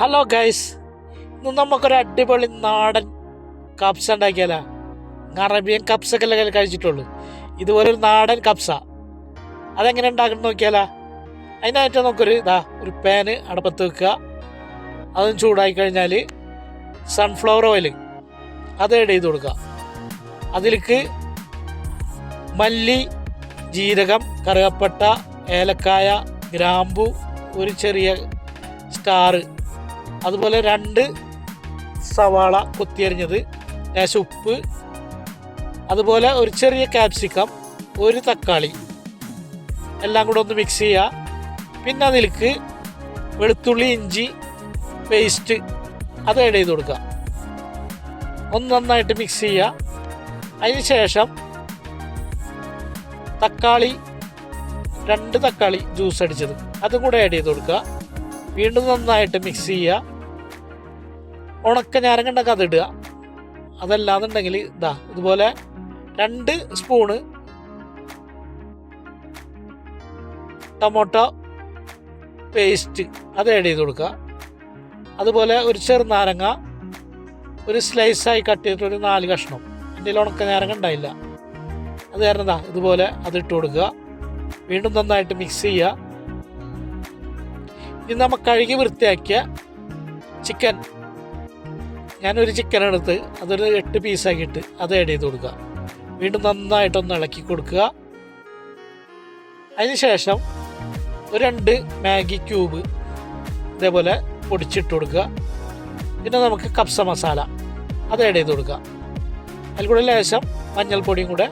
Hello guys ഇന്ന് നമുക്കൊരു അടിപൊളി നാടൻ കപ്സ ഉണ്ടാക്കിയാലോ? അറേബ്യൻ കപ്സൊക്കെ അല്ലേ കഴിച്ചിട്ടുള്ളൂ. ഇതുപോലെ ഒരു നാടൻ കപ്സ അതെങ്ങനെ ഉണ്ടാക്കണം നോക്കിയാലോ? അതിനായിട്ട് നമുക്കൊരു ഇതാ ഒരു പാന് അടപ്പത്ത് വെക്കുക. അതും ചൂടായി കഴിഞ്ഞാൽ സൺഫ്ലവർ ഓയിൽ അത് ആഡ് ചെയ്ത് കൊടുക്കുക. അതിലേക്ക് മല്ലി ജീരകം കറുകപ്പട്ട ഏലക്കായ ഗ്രാമ്പു ഒരു ചെറിയ സ്റ്റാർ അതുപോലെ രണ്ട് സവാള കൊത്തിയരിഞ്ഞത് ലേശം ഉപ്പ് അതുപോലെ ഒരു ചെറിയ ക്യാപ്സിക്കം ഒരു തക്കാളി. എല്ലാം കൂടെ ഒന്ന് മിക്സ് ചെയ്യുക. പിന്നെ അതിലേക്ക് വെളുത്തുള്ളി ഇഞ്ചി പേസ്റ്റ് അത് ആഡ് ചെയ്ത് കൊടുക്കുക. ഒന്ന് നന്നായിട്ട് മിക്സ് ചെയ്യുക. അതിന് ശേഷം തക്കാളി രണ്ട് തക്കാളി ജ്യൂസ് അടിച്ചത്. അതും കൂടെ ആഡ് ചെയ്ത് കൊടുക്കുക. വീണ്ടും നന്നായിട്ട് മിക്സ് ചെയ്യുക. ഉണക്ക ഞാരങ്ങണ്ടൊക്കെ അതിടുക അതല്ലാന്നുണ്ടെങ്കിൽ ഇതാ ഇതുപോലെ രണ്ട് സ്പൂണ് ടൊമാറ്റോ പേസ്റ്റ് അത് ആഡ് ചെയ്ത് കൊടുക്കുക. അതുപോലെ ഒരു ചെറുനാരങ്ങ ഒരു സ്ലൈസായി കട്ട് ചെയ്തിട്ട് ഒരു നാല് കഷ്ണം. എന്റെ ഉണക്ക നാരങ്ങ ഉണ്ടായില്ല. അത് കാരണം എന്താ ഇതുപോലെ അത് ഇട്ട് കൊടുക്കുക. വീണ്ടും നന്നായിട്ട് മിക്സ് ചെയ്യുക. ഇനി നമ്മൾ കഴുകി വൃത്തിയാക്കിയ ചിക്കൻ ഞാനൊരു ചിക്കൻ എടുത്ത് അതൊരു എട്ട് പീസാക്കിയിട്ട് അത് ആഡ് ചെയ്ത് കൊടുക്കുക. വീണ്ടും നന്നായിട്ടൊന്ന് ഇളക്കി കൊടുക്കുക. അതിനുശേഷം ഒരു രണ്ട് മാഗി ക്യൂബ് ഇതേപോലെ പൊടിച്ചിട്ട് കൊടുക്കുക. പിന്നെ നമുക്ക് കപ്സ മസാല അത് ആഡ് ചെയ്ത് കൊടുക്കുക. അതിൽ കൂടെ ലേശം മഞ്ഞൾപ്പൊടിയും കൂടെ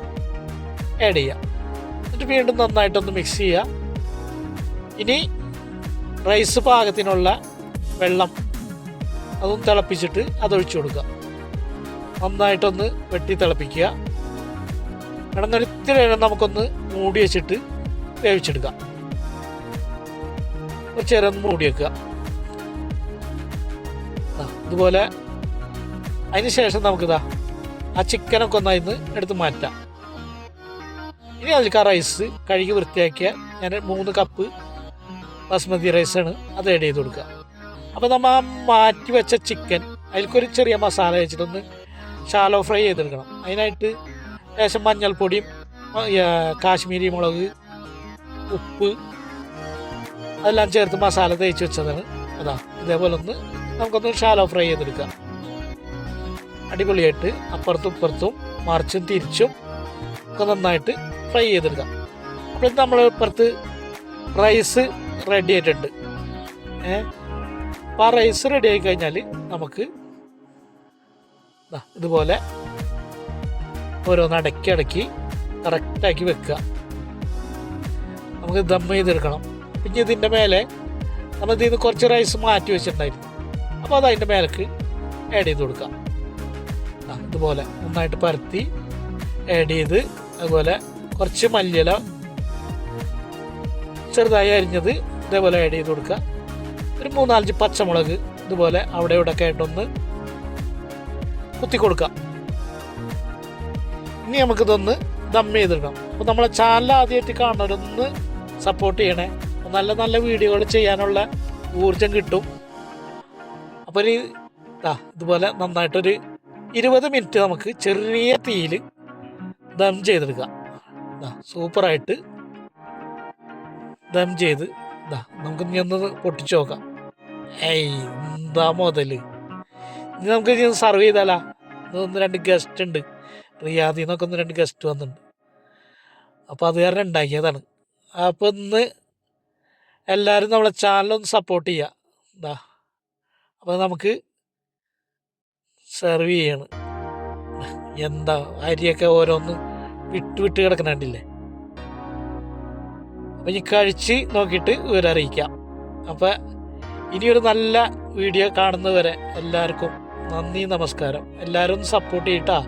ആഡ് ചെയ്യുക. എന്നിട്ട് വീണ്ടും നന്നായിട്ടൊന്ന് മിക്സ് ചെയ്യുക. ഇനി റൈസ് പാകത്തിനുള്ള വെള്ളം അതും തിളപ്പിച്ചിട്ട് അതൊഴിച്ചു കൊടുക്കുക. നന്നായിട്ടൊന്ന് വെട്ടി തിളപ്പിക്കുക. കിടന്നൊരിത്തിരി നേരം നമുക്കൊന്ന് മൂടി വെച്ചിട്ട് വേവിച്ചെടുക്കാം. കുറച്ച് നേരം ഒന്ന് മൂടി വെക്കുക. ഇതുപോലെ അതിന് ശേഷം നമുക്കിതാ ആ ചിക്കനൊക്കെ ഒന്ന് അതിന്ന് എടുത്ത് മാറ്റാം. ഇനി അതിലേക്ക് ആ റൈസ് കഴുകി വൃത്തിയാക്കിയ ഞാൻ മൂന്ന് കപ്പ് ബസ്മതി റൈസാണ് അത് ആഡ് ചെയ്ത് കൊടുക്കുക. അപ്പോൾ നമ്മൾ ആ മാറ്റി വെച്ച ചിക്കൻ അതിൽക്കൊരു ചെറിയ മസാല വെച്ചിട്ടൊന്ന് ഷാലോ ഫ്രൈ ചെയ്തെടുക്കണം. അതിനായിട്ട് ലേശം മഞ്ഞൾപ്പൊടിയും കാശ്മീരി മുളക് ഉപ്പ് അതെല്ലാം ചേർത്ത് മസാല തേച്ച് വെച്ചതാണ്. അതാ ഇതേപോലെ ഒന്ന് നമുക്കൊന്ന് ഷാലോ ഫ്രൈ ചെയ്തെടുക്കാം. അടിപൊളിയായിട്ട് അപ്പുറത്തും ഇപ്പുറത്തും മറിച്ചും തിരിച്ചും ഒക്കെ നന്നായിട്ട് ഫ്രൈ ചെയ്തെടുക്കാം. അപ്പോൾ നമ്മൾ ഇപ്പുറത്ത് റൈസ് റെഡി ആയിട്ടുണ്ട്. ഏ അപ്പോൾ ആ റൈസ് റെഡി ആയി കഴിഞ്ഞാൽ നമുക്ക് ഇതുപോലെ ഓരോന്ന് അടക്കി അടക്കി കറക്റ്റാക്കി വെക്കുക. നമുക്ക് ദം ചെയ്തെടുക്കണം. പിന്നെ ഇതിന്റെ മേലെ നമ്മൾ ഇതിൽ നിന്ന് കുറച്ച് റൈസ് മാറ്റി വെച്ചിട്ടുണ്ടായിരുന്നു. അപ്പോൾ അത് അതിന്റെ മേലേക്ക് ആഡ് ചെയ്ത് കൊടുക്കാം ആ, ഇതുപോലെ നന്നായിട്ട് പരത്തി ആഡ് ചെയ്ത് അതുപോലെ കുറച്ച് മല്ലിയില ചെറുതായി അരിഞ്ഞത് ഇതേപോലെ ആഡ് ചെയ്ത് കൊടുക്കുക. ഒരു മൂന്നാലഞ്ച് പച്ചമുളക് ഇതുപോലെ അവിടെ ഇവിടെ ഒക്കെ ആയിട്ടൊന്ന് കുത്തി കൊടുക്കാം ഇനി നമുക്കിതൊന്ന് ദം ചെയ്തിടണം. അപ്പോൾ നമ്മളെ ചാനൽ ആദ്യമായിട്ട് കാണുന്നവരൊന്ന് സപ്പോർട്ട് ചെയ്യണേ. നല്ല നല്ല വീഡിയോകൾ ചെയ്യാനുള്ള ഊർജം കിട്ടും. അപ്പോൾ ഒരു ഇതാ ഇതുപോലെ നന്നായിട്ടൊരു ഇരുപത് മിനിറ്റ് നമുക്ക് ചെറിയ തീയിൽ ദം ചെയ്തെടുക്കാം ഇതാ സൂപ്പറായിട്ട് ദം ചെയ്ത് നമുക്ക് ഇനി ഒന്ന് പൊട്ടിച്ചു നോക്കാം. ഏയ് എന്താ മുതൽ ഇനി നമുക്ക് ഇനി സർവ് ചെയ്താലാ. ഒന്ന് രണ്ട് ഗസ്റ്റ് ഉണ്ട്. റിയാദിൽ നിന്നൊക്കെ ഒന്ന് രണ്ട് ഗസ്റ്റ് വന്നിട്ടുണ്ട്. അപ്പോൾ അത് കാരണം ഉണ്ടാക്കിയതാണ്. അപ്പോൾ ഇന്ന് എല്ലാവരും നമ്മളെ ചാനലൊന്ന് സപ്പോർട്ട് ചെയ്യുക എന്താ അപ്പോൾ നമുക്ക് സെർവ് ചെയ്യാണ്. എന്താ അരിയൊക്കെ ഓരോന്ന് വിട്ട് വിട്ട് കിടക്കണണ്ടില്ലേ? അപ്പം ഇനി കഴിച്ച് നോക്കിയിട്ട് വിവരം അറിയിക്കാം. അപ്പം ഇനിയൊരു നല്ല വീഡിയോ കാണുന്നവരെ എല്ലാവർക്കും നന്ദി നമസ്കാരം. എല്ലാവരും സപ്പോർട്ട് ചെയ്യട്ടാ.